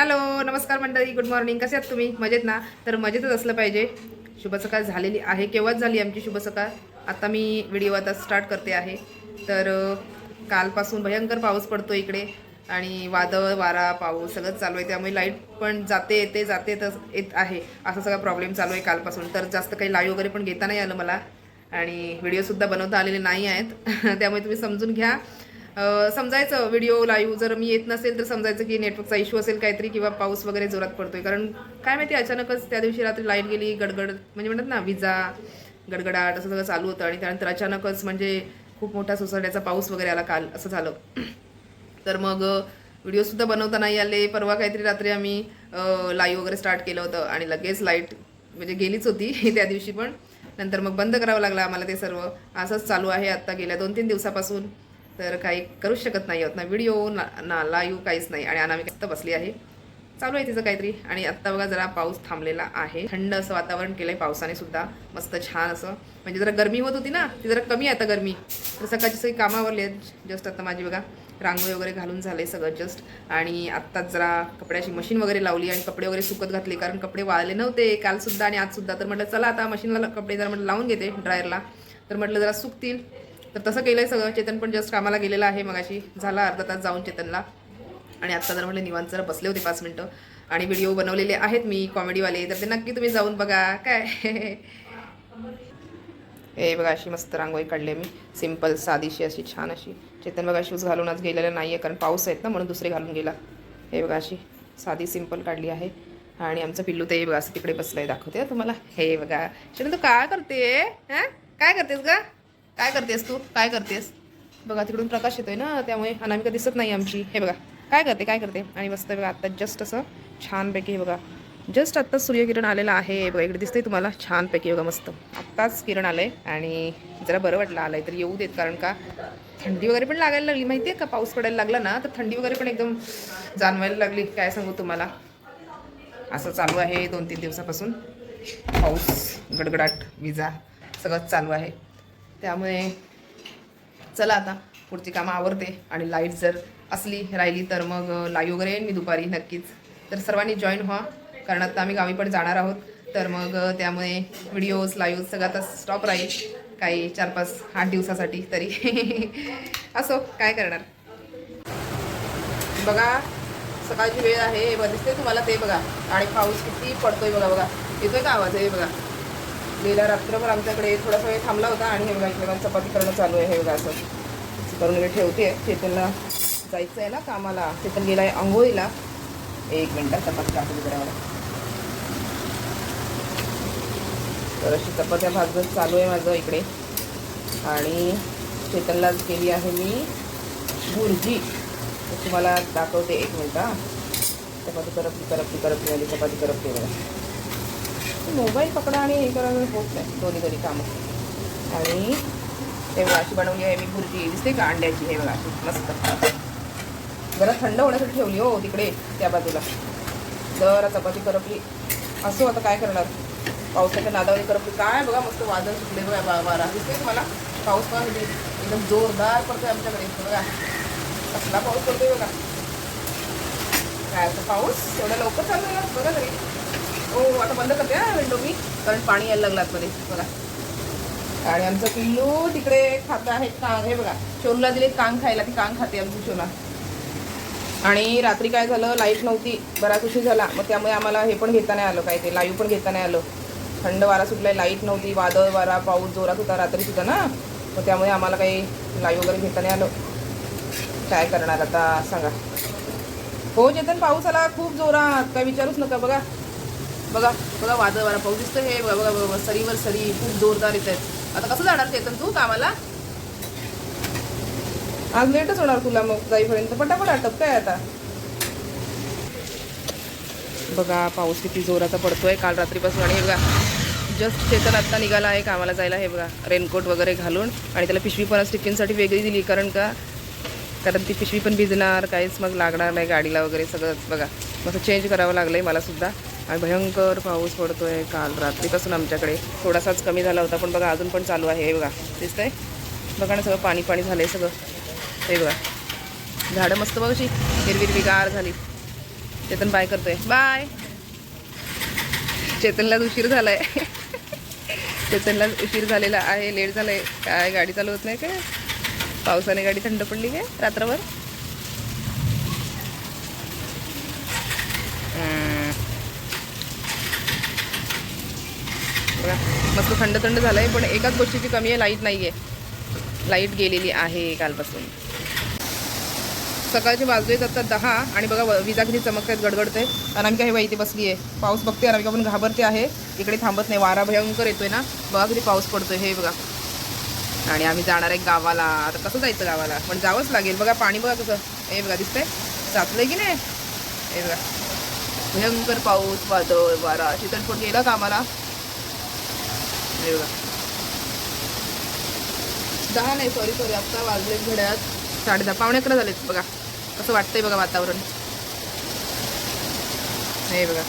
Hello नमस्कार मंडळी good morning कसे आहात तुम्ही? मजेत ना? तर मजेतच असलं पाहिजे. शुभ सकाळ झालेली आहे. केव्हाच झाली आमची शुभ सकाळ? आता मी व्हिडिओ आता स्टार्ट करते आहे. तर कालपासून भयंकर पाऊस पडतो इकडे. आणि वादळ वारा पाऊस सगळं चालू आहे. त्यामुळे लाइट पण जाते येते जाते तर येत आहे. असा सगळा प्रॉब्लेम चालू आहे कालपासून. तर जास्त काही लाईव्ह वगैरे पण घेता नाही आलं मला. आणि व्हिडिओसुद्धा बनवता आलेले नाही आहेत. त्यामुळे तुम्ही समजून घ्या. समजायचं व्हिडिओ लाईव्ह जर मी येत नसेल तर समजायचं की नेटवर्कचा इश्यू असेल काहीतरी किंवा पाऊस वगैरे जोरात पडतोय. कारण काय माहिती अचानकच त्या दिवशी रात्री लाइट गेली गडगड म्हणजे म्हणतात ना विजा गडगडाट असं सगळं चालू होतं आणि त्यानंतर अचानकच म्हणजे खूप मोठा सोसाट्याचा पाऊस वगैरे आला काल असं झालं. तर मग व्हिडिओसुद्धा बनवता नाही आले. परवा काहीतरी रात्री आम्ही लाईव्ह वगैरे स्टार्ट केलं होतं आणि लगेच लाइट म्हणजे गेलीच होती त्या दिवशी पण. नंतर मग बंद करावं लागलं आम्हाला ते सर्व. असंच चालू आहे आत्ता गेल्या दोन तीन दिवसापासून. तर काही करूच शकत नाही आहोत. ना व्हिडिओ ना ना लाईव्ह काहीच नाही. आणि अनामिक फक्त बसली आहे. चालू आहे तिचं काहीतरी. आणि आत्ता बघा जरा पाऊस थांबलेला आहे. थंड असं वातावरण केलंय पावसाने सुद्धा. मस्त छान असं. म्हणजे जरा गरमी होत होती ना ती जरा कमी आहे आता गरमी. तर सकाळची सगळी कामावरली आहेत. जस्ट आता माझी बघा रांगोळी वगैरे घालून झाले सगळं जस्ट आणि आत्ताच जरा कपड्याची मशीन वगैरे लावली आणि कपडे वगैरे सुकत घातले. कारण कपडे वाळले नव्हते कालसुद्धा आणि आजसुद्धा तर म्हटलं चला आता मशीनला कपडे जरा म्हटलं लावून घेते ड्रायरला तर म्हटलं जरा सुकतील. तर तसं केलं आहे सगळं. चेतन पण जस्ट कामाला गेलेला आहे मगाशी. झाला अर्धा तास जाऊन चेतनला. आणि आत्ता जर म्हटलं निवांत जरा बसले होते पाच मिनटं. आणि व्हिडिओ बनवलेले आहेत मी कॉमेडीवाले तर ते नक्की तुम्ही जाऊन बघा. काय? हे बघा अशी मस्त रांगोळी काढली आहे मी. सिंपल साधीशी अशी छान अशी. चेतन बघा शूज घालून आज गेलेला नाही आहे कारण पाऊस आहेत ना म्हणून दुसरे घालून गेला. हे बघा अशी साधी सिंपल काढली आहे. आणि आमचं पिल्लू ते बघा असं तिकडे बसलं आहे दाखवते तुम्हाला. हे बघा. शेण तू काय करते हां? काय करतेस का काय करतेस तू? काय करतेस? बघा तिकडून प्रकाश येतोय ना त्यामुळे अनामिका दिसत नाही आमची. हे बघा काय करते काय करते? आणि मस्त बघा आत्ता जस्ट असं छानपैकी हे बघा जस्ट आत्ता सूर्यकिरण आलेलं आहे. बघा इकडे दिसतंय तुम्हाला छानपैकी बघा मस्त. आत्ताच किरण आलं आहे आणि जरा बरं वाटलं आलं आहे तर येऊ देत कारण का थंडी वगैरे पण लागायला लागली माहिती आहे का? पाऊस पडायला लागला ना तर थंडी वगैरे पण एकदम जाणवायला लागली. काय सांगू तुम्हाला? असं चालू आहे दोन तीन दिवसापासून. पाऊस गडगडाट विजा सगळंच चालू आहे. त्यामुळे चला आता पुढची कामं आवडते आणि लाइट जर असली राहिली तर मग लाईव्ह वगैरे येईन मी दुपारी नक्कीच. तर सर्वांनी जॉईन व्हा कारण आता आम्ही गावी पण जाणार आहोत. तर मग त्यामुळे व्हिडिओज लाईव्ह सगळं आता स्टॉप राहील. काही चार पाच आठ दिवसासाठी तरी. असो काय करणार? बघा सकाळची वेळ आहे. हे बघा दिसते तुम्हाला ते बघा. आणि पाऊस किती पडतोय बघा बघा. येतोय का आवाज? आहे बघा. गेल्या रात्रभर आमच्याकडे थोडासा वेळ थांबला होता आणि हे बघा इकडे मला चपाती करणं चालू आहे हे बघा असं. करून मी ठेवते. चेतनला जायचं आहे ना कामाला. चेतन गेला आहे आंघोळीला. एक मिनटात चपाती टाकली जरा तर अशी चपात्या भाजत चालू आहे माझं इकडे. आणि चेतनला केली आहे मी भुर्जी तुम्हाला दाखवते एक मिनटा चपाती करपली करपली करपली आली चपाती करपली मला मोबाईल पकडा आणि हे करायला होत नाही. दोन्ही घरी कामं. आणि हे बघा अशी बनवली आहे मी भुर्जी. दिसते का अंड्याची? हे बघा मस्त. जरा थंड होण्यासाठी ठेवली हो तिकडे त्या बाजूला. जरा चपाती करपली. असो आता काय करणार? पावसाच्या नादावरी करपली. काय बघा मस्त वादळ सुटले बघा बा वारा दिसते मला? पाऊस पण एकदम जोरदार पडतोय आमच्याकडे. बघा कसला पाऊस पडतोय बघा. काय असं पाऊस? एवढ्या लवकर चालू आहे बघा तरी. हो आता बंद करते हा विंडो मी कारण पाणी यायला लागलं आतमध्ये. बघा. आणि आमचं पिल्लू तिकडे खातं आहे कांग हे बघा. शोनला दिले कांग खायला ती कांग खाते आमची शोना आणि रात्री काय झालं? लाइट नव्हती. बराच उशीर झाला. मग त्यामुळे आम्हाला हे पण घेता नाही आलं काय ते. लाईव्ह पण घेता नाही आलं. थंड वारा सुटलाय लाइट नव्हती. वादळ वारा पाऊस जोरात होता रात्री सुद्धा ना. मग त्यामुळे आम्हाला काही लाईव्ह वगैरे घेता नाही आलं. काय करणार आता? सांगा. हो चेतन पाऊस आला. खूप जोरात. काय विचारूच नका. बघा. बघा बघा वादळ वारा पाऊस दिसतं हे बघा बघा बघा. सरीवर सरी खूप जोरदार येत आहेत. आता कसं जाणार चेतन तू कामाला? आज लेटच होणार तुला मग जाईपर्यंत. पटापट आटप काय आता? बघा पाऊस किती जोराचा पडतोय काल रात्रीपासून. आणि हे बघा जस्ट चेतन आत्ता निघाला आहे कामाला जायला. हे बघा रेनकोट वगैरे घालून. आणि त्याला पिशवी पण आज टिफिनसाठी वेगळी दिली. कारण का? कारण ती पिशवी पण भिजणार. काहीच मग लागणार नाही गाडीला वगैरे सगळंच बघा मग चेंज करावं लागलं आहे मला सुद्धा. आणि भयंकर पाऊस पडतोय काल रात्रीपासून आमच्याकडे. थोडासाच कमी झाला होता पण बघा अजून पण चालू आहे हे बघा. दिसतंय? बघा ना सगळं पाणी पाणी झालं आहे सगळं. हे बघा. झाडं मस्त बघशी हिरवी हिरवी गार झाली. चेतन बाय करतोय. बाय. चेतनला उशीर झालाय. चेतनला उशीर झालेला आहे लेट झालंय. काय गाडी चालू होत नाही काय? पावसाने गाडी थंड पडली काय रात्रभर? बघा मस्त थंड थंड झालं आहे पण एकाच गोष्टीची कमी आहे लाइट नाही आहे लाइट गेलेली आहे कालपासून. सकाळचे वाजले आता दहा आणि बघा व- विजा किती चमकतायत गडगडते अनामिका हे बाई इथे बसली आहे. पाऊस बघते अनामिका पण घाबरते आहे. इकडे थांबत नाही वारा भयंकर येतोय ना. बघा किती पाऊस पडतोय हे बघा. आणि आम्ही जाणार आहे गावाला. आता कसं जायचं गावाला? पण जावंच लागेल. बघा पाणी बघा कसं. हे बघा दिसतंय? साचलंय की नाही? हे बघा. भयंकर पाऊस वादळ वारा. शीतलपूर गेला कामाला हे बघा दहा नाही सॉरी सॉरी आत्ता वाजले घड्यात साडे दहा पावणे अकरा झालेत बघा. कसं वाटतंय बघा वातावरण. हे बघा.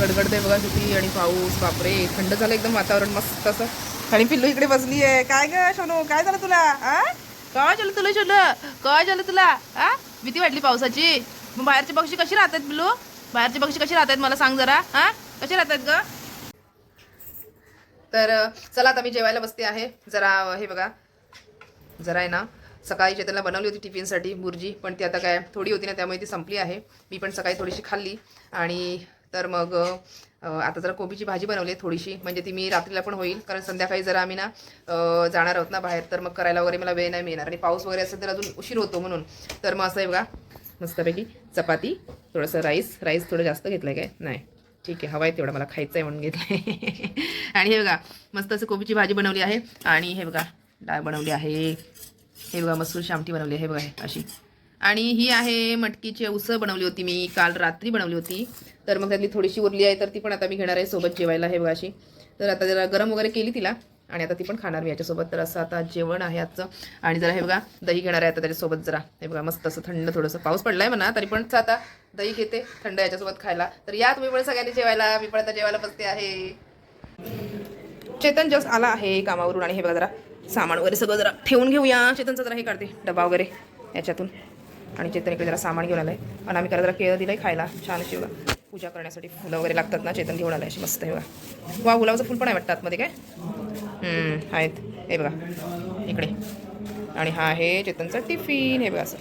गडगडते बघा किती आणि पाऊस बापरे. थंड झालं एकदम वातावरण मस्त असं. आणि पिल्लू इकडे बसली आहे काय ग शोनू? काय झालं तुला? आ? काय झालं तुला सोनू काय झालं तुला? आ? भीती वाटली पावसाची? मग बाहेरचे पक्षी कशी राहतात पिल्लू? बाहेरचे पक्षी कसे राहतात मला सांग जरा हा? कसे राहतात ग? तर चला आता मी जेवायला बसते आहे. जरा हे बघा. जरा आहे ना सकाळी चेतनला बनवली होती टिफिनसाठी बुर्जी पण ती आता काय थोडी होती ना त्यामुळे ती संपली आहे. मी पण सकाळी थोडीशी खाल्ली. आणि तर मग आता जरा कोबीची भाजी बनवली आहे थोडीशी. म्हणजे ती मी रात्रीला पण होईल कारण संध्याकाळी जरा आम्ही ना जाणार आहोत ना बाहेर. तर मग करायला वगैरे मला वेळ नाही मिळणार. आणि पाऊस वगैरे असेल तर अजून उशीर होतो म्हणून. तर मग असं आहे बघा मस्तपैकी. चपाती थोडंसं राईस राईस थोडं जास्त घेतलं आहे काय? नाही. ठीक आहे हवा आहे तेवढं मला खायचं आहे म्हणून घेतलं आणि हे बघा मस्त असं कोबीची भाजी बनवली आहे. आणि हे बघा डाळ बनवली आहे. हे बघा मसूरची आमटी बनवली आहे हे बघा हे अशी. आणि ही आहे मटकीची उसळ बनवली होती मी काल रात्री बनवली होती. तर मग त्यातली थोडीशी उरली आहे तर ती पण आता मी घेणार आहे सोबत जेवायला हे बघा अशी. तर आता जरा गरम वगैरे केली तिला. आणि आता ती पण खाणार मी याच्यासोबत. तर असं आता जेवण आहे आजचं. आणि जरा हे बघा दही घेणार आहे आता त्याच्यासोबत जरा. हे बघा मस्त असं थंड थोडंसं. पाऊस पडलाय म्हणा तरी पण आता दही घेते थंड याच्यासोबत खायला. तर या तुम्ही पण सगळ्यांनी जेवायला. मी पण आता जेवायला बसते आहे. चेतन जस्ट आला आहे कामावरून आणि हे बघा जरा सामान वगैरे सगळं जरा ठेवून घेऊया. चेतनचं जरा हे काढते डबा वगैरे याच्यातून. आणि चेतन इकडे जरा सामान घेऊन आलाय. आणि आम्ही करा जरा केळं दिलंय खायला. छान अशी बघा पूजा करण्यासाठी फुलं वगैरे लागतात ना चेतन घेऊन आलं अशी मस्त हे बघा. वा गुलाबाचं फुल पण आहे वाटतं आतमध्ये काय? आहेत. हे बघा. इकडे. आणि हा आहे चेतनचा टिफिन. हे बघा असं.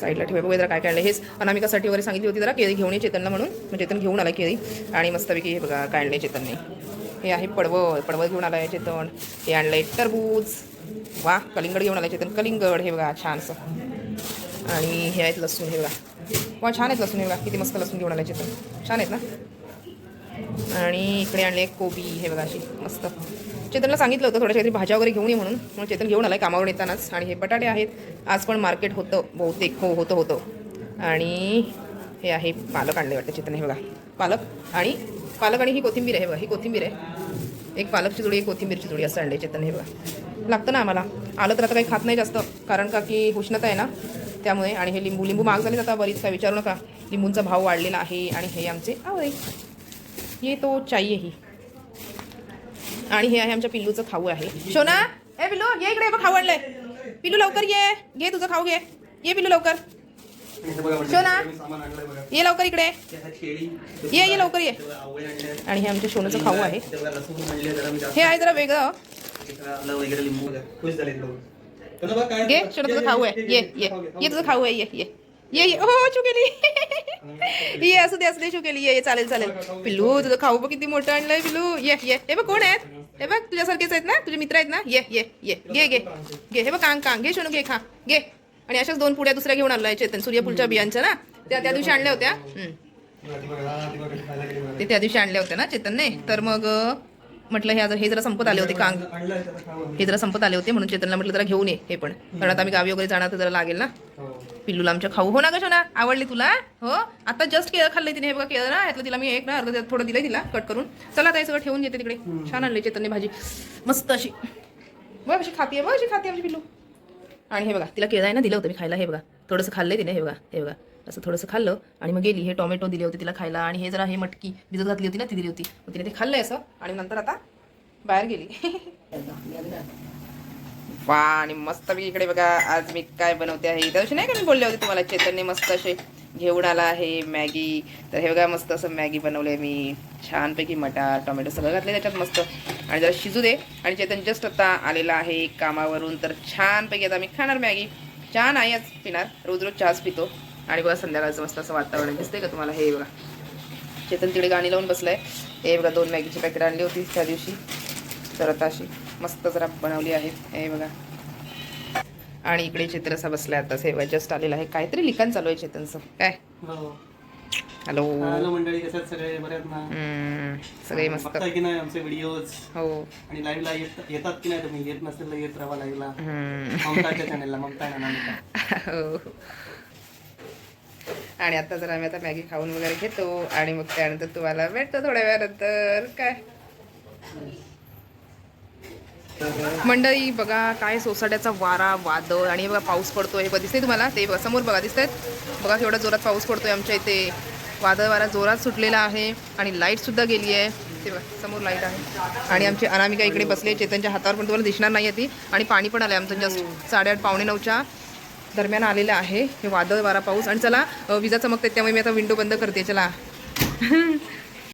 साईडला ठेवा बघा जरा काय काढलं आणलं हेच अनामिकासाठी वगैरे सांगितली होती जरा. केळी घेऊन ये चेतनला म्हणून. मग चेतन घेऊन आला केळी. आणि मस्तपैकी हे बघा काढले चेतनने. हे आहे पडवळ. पडवळ घेऊन आलाय चेतन. हे आणलं आहे टरबूज. वा कलिंगड घेऊन आलाय चेतन. कलिंगड. हे बघा छानसं. आणि हे आहेत लसूण. हे बघा. वा छान आहेत लसूण. हे बघा किती मस्त लसूण घेऊन आलाय चेतन. छान आहेत ना? आणि इकडे आणले कोबी हे बघा अशी मस्त. चेतनला सांगितलं होतं थोड्या काहीतरी भाज्या वगैरे घेऊन ये म्हणून. म्हणून चेतन घेऊन आलाय कामावर येतानाच. आणि हे बटाटे आहेत. आज पण मार्केट होतं बहुतेक. हो होतं होतं. आणि हे आहे पालक आणले वाटतं चेतन हे बघा. पालक आणि पालक आणि ही कोथिंबीर आहे बघा. ही कोथिंबीर आहे. एक पालकची जोडी एक कोथिंबीरची जोडी असं आणले चेतन हे बघा. लागतं ना आम्हाला. आलं तर आता काही खात नाही जास्त. कारण का की उष्णता आहे ना. त्यामुळे आणि हे लिंबू लिंबू महाग झाले आता. बरीच काय विचारू नका. लिंबूंचा भाव वाढलेला आहे आणि हे आमचे आवडे. ये तो चाहिए ही। आणि हे आहे आमच्या पिल्लूचं खाऊ आहे. शोना ए पिल्लू ये इकडे बघ खाऊ आणलंय. पिल्लू लवकर ये. घे तुझं खाऊ घे. ये पिल्लू लवकर. शोना ये लवकर इकडे. ये ये लवकर ये. आणि हे आमच्या सोनूचं खाऊ आहे. हे आहे जरा वेगळं. घे छोटं तुझं खाऊ आहे. ये. ये. ये तुझं खाऊ आहे ये ये. ये ये हो चुकेली. ये असू दे असू दे चुकेली. ये ये चालेल चालेल. पिल्लू तुझं खाऊ बघ किती मोठं आणलंय पिल्लू. ये ये हे बघ कोण आहेत? हे बघ तुझ्यासारखेच आहेत ना? तुझे मित्र आहेत ना? ये ये ये. घे घे. घे हे बघ कांग कांग. घे शोनू घे खा. घे. आणि अशाच दोन पुड्या दुसऱ्या घेऊन आलोय चेतन. सूर्यफूलच्या बियांच्या ना? त्या त्या दिवशी आणल्या होत्या. ते त्या दिवशी आणल्या होत्या ना चेतनने? तर मग म्हटलं हे हे जरा संपत आले होते कांग. हे जरा संपत आले होते म्हणून चेतनला म्हटलं जरा घेऊन ये हे पण. कारण आता आम्ही गावी वगैरे जाणार तर जरा लागेल ना? पिल्लूला आमच्या खाऊ. हो ना ग शोना? आवडली तुला? हो? आता जस्ट केळं खाल्लंय तिने. हे बघा केळं ना यातलं तिला मी एक ना अर्ध थोडं दिलंय तिला कट करून. चला आता सगळं ठेवून घेते तिकडे. छान आणले चेतनने भाजी. मस्त अशी. बघ अशी खाती बघ अशी खाती आमची पिल्लू. आणि हे बघा तिला केळं आहे ना दिलं होतं मी खायला. हे बघा थोडंसं खाल्लंय तिने हे बघा हे बघा. असं थोडंसं खाल्लं आणि मग गेली. हे टोमॅटो दिले होते तिला खायला आणि हे जरा हे मटकी भिजत घातली होती ना ती दिली होती. मग तिने ते खाल्लंय असं आणि नंतर आता बाहेर गेली. वा आणि मस्त मी इकडे बघा आज मी काय बनवते आहे. त्या दिवशी नाही का मी बोलले होते तुम्हाला? चेतनने मस्त असे घेऊन आला आहे मॅगी. तर हे बघा मस्त असं मॅगी बनवले मी. छानपैकी मटार टोमॅटो सगळं घातले त्याच्यात मस्त. आणि जरा शिजू दे. आणि चेतन जस्ट आता आलेला आहे कामावरून. तर छानपैकी आता मी खाणार मॅगी. चहा नाही आज पिणार. रोज रोज चहाच पितो. आणि बघा संध्याकाळचं मस्त असं वातावरण दिसतंय का तुम्हाला? हे बघा. चेतन तिकडे गाणी लावून बसलंय. हे बघा दोन मॅगीची पॅकेट आणली होती त्या दिवशी. तर आता अशी मस्त जरा बनवली आहे. हे बघा. आणि इकडे चित्र असा बसलाय आता. हे जस्ट आलेला आहे. काहीतरी लिखाण चालू आहे चेतनचं. काय? हो. हॅलो हॅलो मंडळी कसे आहेत सगळे? आहेत ना? सगळे मस्त. की नाही आमचे व्हिडिओज हो. आणि लाईव्हला येत येतात की नाही तुम्ही? येत नसेल येत राहा लाईव्हला. ममताच्या चॅनलला ममता हो. आणि आता जर आम्ही आता मॅगी खाऊन वगैरे घेतो. आणि मग त्यानंतर तुम्हाला भेटतो थोड्या वेळानंतर. काय? मंडळी बघा काय सोसाट्याचा वारा वादळ आणि हे बघा पाऊस पडतोय हे बघा दिसतंय तुम्हाला? ते बघा समोर बघा दिसत बघा केवढा जोरात पाऊस पडतोय आमच्या इथे. वादळ वारा जोरात सुटलेला आहे आणि लाइट सुद्धा गेली आहे. ते बघा समोर लाइट आहे. आणि आमची अनामिका इकडे बसली आहे चेतनच्या हातावर पण तुम्हाला दिसणार नाही आहे ती. आणि पाणी पण आलं आहे आमचं जस्ट साडेआठ पावणे नऊच्या दरम्यान आलेलं आहे. हे वादळ वारा पाऊस. आणि चला विजा चमकते त्यामुळे मी आता विंडो बंद करते. चला.